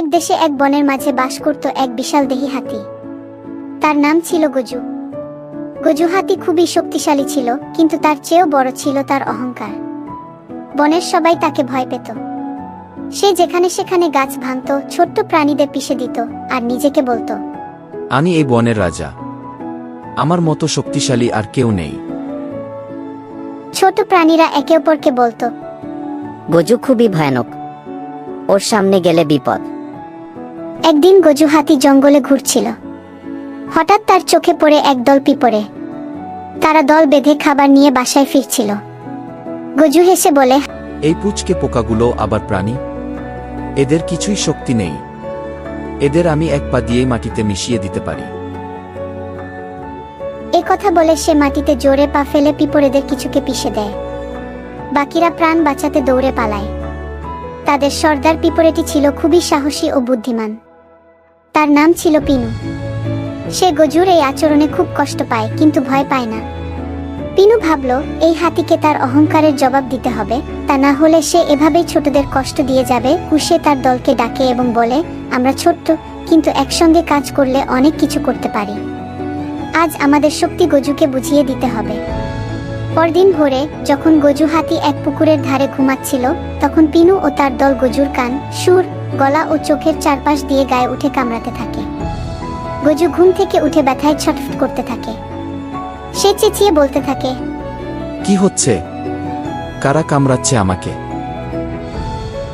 এক দেশে এক বনের মাঝে বাস করত এক বিশাল দেহি হাতি। তার নাম ছিল গজু। গজু হাতি খুবই শক্তিশালী ছিল কিন্তু তার চেয়েও বড় ছিল তার অহংকার। বনের সবাই তাকে ভয় পেত। সে যেখানে সেখানে গাছ ভাঙত ছোট্ট প্রাণীদের পিষে দিত আর নিজেকে বলতো। আমি এই বনের রাজা। আমার মতো শক্তিশালী আর কেউ নেই। ছোট প্রাণীরা একে অপরকে বলতো। গজু খুবই ভয়ানক। ওর সামনে গেলে বিপদ। একদিন গজু হাতি জঙ্গলে ঘুরছিল। হঠাৎ তার চোখে পড়ে একদল পিঁপড়ে। তারা দল বেঁধে খাবার নিয়ে বাসায় ফিরছিল। গজু হেসে বলে এই পুচকে পোকাগুলো আবার প্রাণী? এদের কিছুই শক্তি নেই। এদের আমি এক পা দিয়েই মাটিতে মিশিয়ে দিতে পারি। এ কথা বলে সে মাটিতে জোরে পা ফেলে পিঁপড়েদের কিছুকে পিষে দেয়। বাকিরা প্রাণ বাঁচাতে দৌড়ে পালায়। তাদের সর্দার পিঁপড়েটি ছিল খুবই সাহসী ও বুদ্ধিমান। তার নাম ছিল পিনু। সে গজুর এই আচরণে খুব কষ্ট পায়, কিন্তু ভয় পায় না। পিনু ভাবল, এই হাতিকে তার অহংকারের জবাব দিতে হবে। তা না হলে সে এভাবেই ছোটদের কষ্ট দিয়ে যাবে। কুশে তার দলকে ডাকে এবং বলে, আমরা ছোট্ট, কিন্তু একসঙ্গে কাজ করলে অনেক কিছু করতে পারি। আজ আমাদের শক্তি গজুকে বুঝিয়ে দিতে হবে। পরদিন ভোরে, যখন গজু হাতি এক পুকুরের ধারে ঘুমাচ্ছিল, তখন পিনু ও তার দল গজুর কান, সুর গলা ও চোখের চারপাশ দিয়ে গায়ে উঠে কামড়াতে থাকে। গজু ঘুম থেকে উঠে ব্যথায় ছটফট করতে থাকে। সে চেঁচিয়ে বলতে থাকে কি হচ্ছে? কারা কামড়াচ্ছে আমাকে?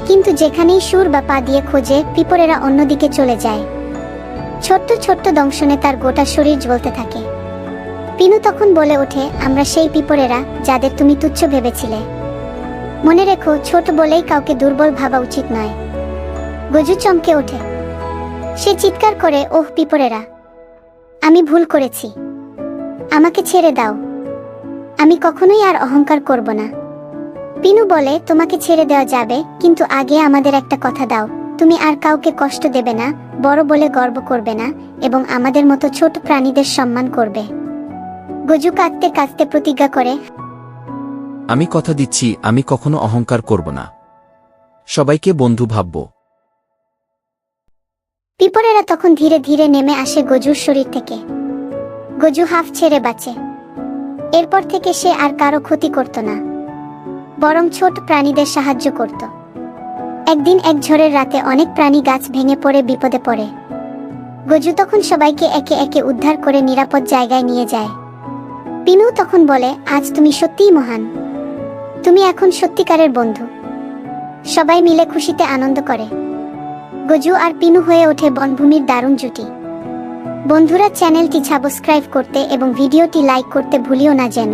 কিন্তু যেখানেই সুর বা পা দিয়ে খোঁজে পিঁপড়েরা অন্যদিকে চলে যায়। ছোট্ট ছোট্ট দংশনে তার গোটা শরীর জ্বলতে থাকে। পিনু তখন বলে ওঠে আমরা সেই পিঁপড়েরা যাদের তুমি তুচ্ছ ভেবেছিলে। মনে রেখো ছোট বলেই কাউকে দুর্বল ভাবা উচিত নয়। গজু চমকে ওঠে। সে চিৎকার করে, ওহ, পিঁপড়েরা, আমি ভুল করেছি। আমাকে ছেড়ে দাও। আমি কখনোই আর অহংকার করব না। পিনু বলে, তোমাকে ছেড়ে দেওয়া যাবে, কিন্তু আগে আমাদের একটা কথা দাও। তুমি আর কাউকে কষ্ট দেবে না, বড় বলে গর্ব করবে না, এবং আমাদের মতো ছোট প্রাণীদের সম্মান করবে। গজু কাঁদতে কাঁদতে প্রতিজ্ঞা করে, আমি কথা দিচ্ছি, আমি কখনো অহংকার করব না। সবাইকে বন্ধু ভাবব। পিঁপড়েরা তখন ধীরে ধীরে নেমে আসে গজুর শরীর থেকে। গজু হাফ ছেড়ে বাঁচে। এরপর থেকে সে আর কারও ক্ষতি করত না। বরং ছোট প্রাণীদের সাহায্য করত। একদিন এক ঝড়ের রাতে অনেক প্রাণী গাছ ভেঙে পড়ে বিপদে পড়ে। গজু তখন সবাইকে একে একে উদ্ধার করে নিরাপদ জায়গায় নিয়ে যায়। পিনু তখন বলে, আজ তুমি সত্যিই মহান। তুমি এখন সত্যিকারের বন্ধু। সবাই মিলে খুশিতে আনন্দ করে। গজু আর পিনু হয়ে ওঠে বনভূমির দারুণ জুটি। বন্ধুরা চ্যানেলটি সাবস্ক্রাইব করতে এবং ভিডিওটি লাইক করতে ভুলিও না যেন।